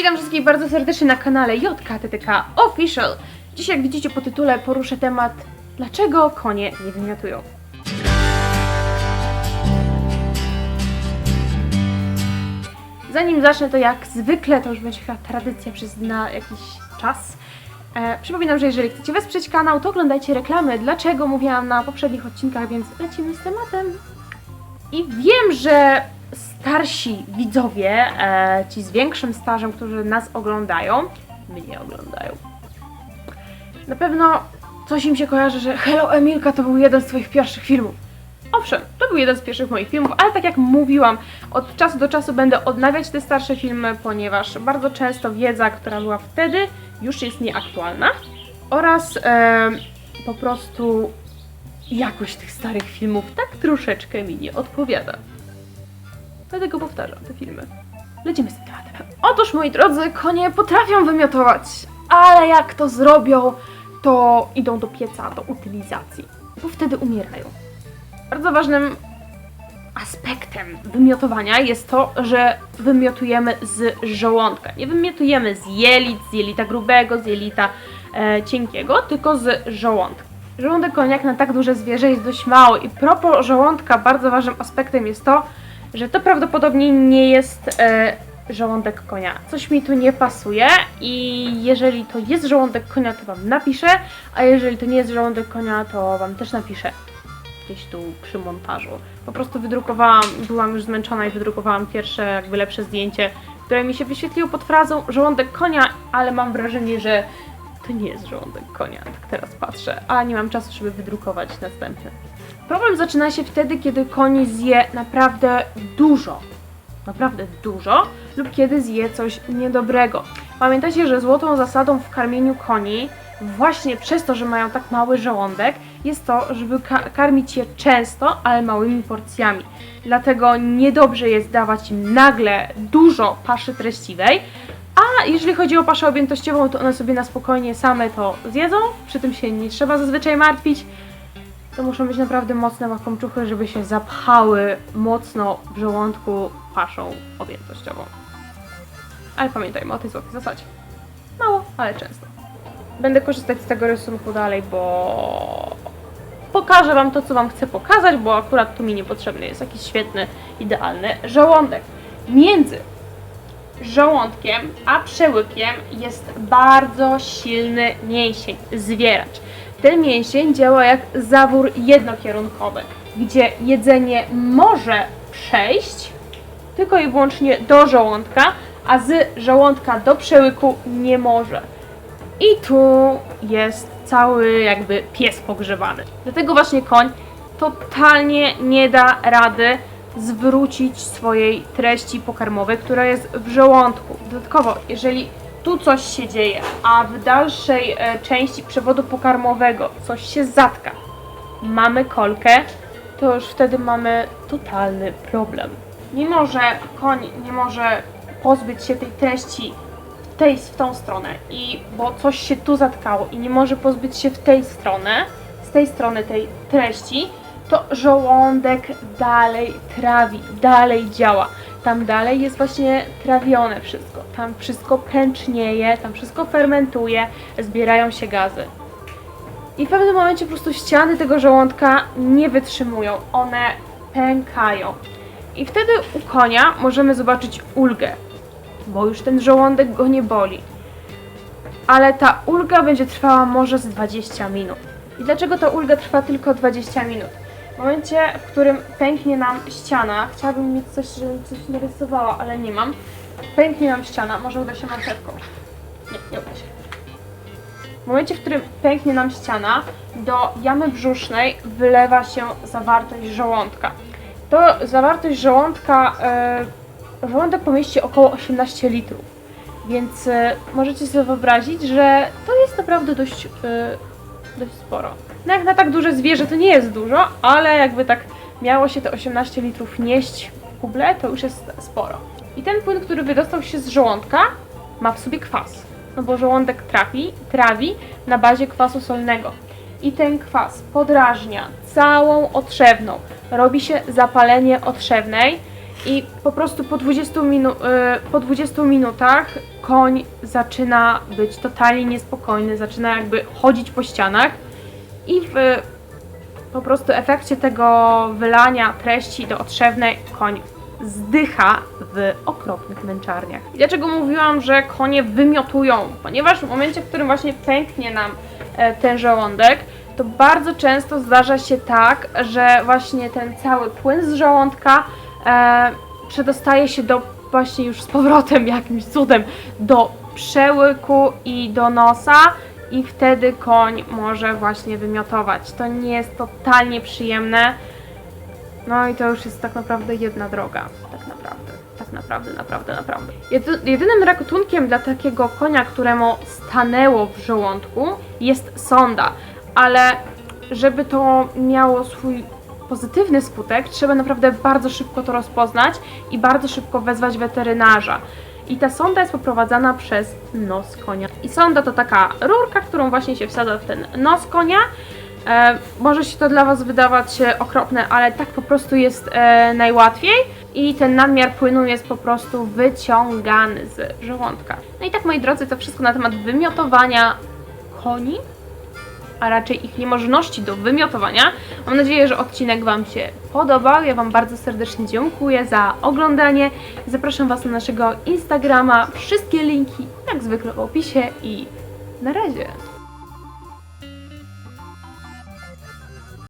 Witam wszystkich bardzo serdecznie na kanale JKTTK Official. Dziś jak widzicie po tytule poruszę temat Dlaczego konie nie wymiotują? Zanim zacznę to jak zwykle, to już będzie chyba tradycja przez na jakiś czas. E, przypominam, że jeżeli chcecie wesprzeć kanał, to oglądajcie reklamy. Dlaczego mówiłam na poprzednich odcinkach, więc lecimy z tematem. I wiem, że starsi widzowie, e, ci z większym stażem, którzy nas oglądają, mnie oglądają, na pewno coś im się kojarzy, że Hello Emilka to był jeden z Twoich pierwszych filmów. Owszem, to był jeden z pierwszych moich filmów, ale tak jak mówiłam, od czasu do czasu będę odnawiać te starsze filmy, ponieważ bardzo często wiedza, która była wtedy, już jest nieaktualna oraz e, po prostu jakość tych starych filmów tak troszeczkę mi nie odpowiada. Dlatego powtarzam te filmy. Lecimy z tym tematem. Otóż, moi drodzy, konie potrafią wymiotować, ale jak to zrobią, to idą do pieca, do utylizacji, bo wtedy umierają. Bardzo ważnym aspektem wymiotowania jest to, że wymiotujemy z żołądka. Nie wymiotujemy z jelit, z jelita grubego, z jelita e, cienkiego, tylko z żołądka. Żołądek konia jak na tak duże zwierzę jest dość mały i propos żołądka bardzo ważnym aspektem jest to, że to prawdopodobnie nie jest e, żołądek konia. Coś mi tu nie pasuje i jeżeli to jest żołądek konia, to Wam napiszę, a jeżeli to nie jest żołądek konia, to Wam też napiszę gdzieś tu przy montażu. Po prostu wydrukowałam, byłam już zmęczona i wydrukowałam pierwsze jakby lepsze zdjęcie, które mi się wyświetliło pod frazą żołądek konia, ale mam wrażenie, że to nie jest żołądek konia, tak teraz patrzę, a nie mam czasu, żeby wydrukować następne. Problem zaczyna się wtedy, kiedy koń zje naprawdę dużo, naprawdę dużo, lub kiedy zje coś niedobrego. Pamiętajcie, że złotą zasadą w karmieniu koni, właśnie przez to, że mają tak mały żołądek, jest to, żeby ka- karmić je często, ale małymi porcjami. Dlatego niedobrze jest dawać im nagle dużo paszy treściwej, a jeżeli chodzi o paszę objętościową, to one sobie na spokojnie same to zjedzą, przy tym się nie trzeba zazwyczaj martwić. To muszą być naprawdę mocne łakomczuchy, żeby się zapchały mocno w żołądku paszą objętościową. Ale pamiętajmy o tej złotej zasadzie. Mało, ale często. Będę korzystać z tego rysunku dalej, bo pokażę Wam to, co Wam chcę pokazać, bo akurat tu mi niepotrzebny jest jakiś świetny, idealny żołądek. Między żołądkiem a przełykiem jest bardzo silny mięsień, zwieracz. Ten mięsień działa jak zawór jednokierunkowy, gdzie jedzenie może przejść tylko i wyłącznie do żołądka, a z żołądka do przełyku nie może. I tu jest cały jakby pies pogrzebany. Dlatego właśnie koń totalnie nie da rady zwrócić swojej treści pokarmowej, która jest w żołądku. Dodatkowo, jeżeli tu coś się dzieje, a w dalszej e, części przewodu pokarmowego coś się zatka, mamy kolkę, to już wtedy mamy totalny problem. Mimo, że koń nie może pozbyć się tej treści w, tej, w tą stronę i bo coś się tu zatkało i nie może pozbyć się w tej stronę, z tej strony tej treści, to żołądek dalej trawi, dalej działa. Tam dalej jest właśnie trawione wszystko. Tam wszystko pęcznieje, tam wszystko fermentuje, zbierają się gazy. I w pewnym momencie po prostu ściany tego żołądka nie wytrzymują, one pękają. I wtedy u konia możemy zobaczyć ulgę, bo już ten żołądek go nie boli. Ale ta ulga będzie trwała może z 20 minut. I dlaczego ta ulga trwa tylko 20 minut? Momencie, w którym pęknie nam ściana, chciałabym mieć coś, żebym coś narysowała, ale nie mam. Pęknie nam ściana, może uda się marchewką. Nie, nie uda się. W momencie, w którym pęknie nam ściana, do jamy brzusznej wylewa się zawartość żołądka. To zawartość żołądka, e, żołądek pomieści około 18 litrów, więc e, możecie sobie wyobrazić, że to jest naprawdę dość, e, dość sporo. No jak na tak duże zwierzę to nie jest dużo, ale jakby tak miało się te 18 litrów nieść w kuble, to już jest sporo. I ten płyn, który wydostał się z żołądka, ma w sobie kwas. No bo żołądek trafi, trawi na bazie kwasu solnego. I ten kwas podrażnia całą otrzewną. Robi się zapalenie otrzewnej i po prostu po 20, minu- y, po 20 minutach koń zaczyna być totalnie niespokojny, zaczyna jakby chodzić po ścianach i w po prostu efekcie tego wylania treści do otrzewnej koń zdycha w okropnych męczarniach. Dlaczego mówiłam, że konie wymiotują? Ponieważ w momencie, w którym właśnie pęknie nam e, ten żołądek, to bardzo często zdarza się tak, że właśnie ten cały płyn z żołądka e, przedostaje się do właśnie już z powrotem jakimś cudem do przełyku i do nosa i wtedy koń może właśnie wymiotować. To nie jest totalnie przyjemne. No i to już jest tak naprawdę jedna droga. Tak naprawdę. Tak naprawdę, naprawdę, naprawdę. Jedy, jedynym ratunkiem dla takiego konia, któremu stanęło w żołądku, jest sonda. Ale żeby to miało swój pozytywny skutek, trzeba naprawdę bardzo szybko to rozpoznać i bardzo szybko wezwać weterynarza. I ta sonda jest poprowadzana przez nos konia. I sonda to taka rurka, którą właśnie się wsadza w ten nos konia. E, może się to dla Was wydawać e, okropne, ale tak po prostu jest e, najłatwiej. I ten nadmiar płynu jest po prostu wyciągany z żołądka. No i tak, moi drodzy, to wszystko na temat wymiotowania koni a raczej ich niemożności do wymiotowania. Mam nadzieję, że odcinek Wam się podobał. Ja Wam bardzo serdecznie dziękuję za oglądanie. Zapraszam Was na naszego Instagrama. Wszystkie linki, jak zwykle, w opisie i na razie.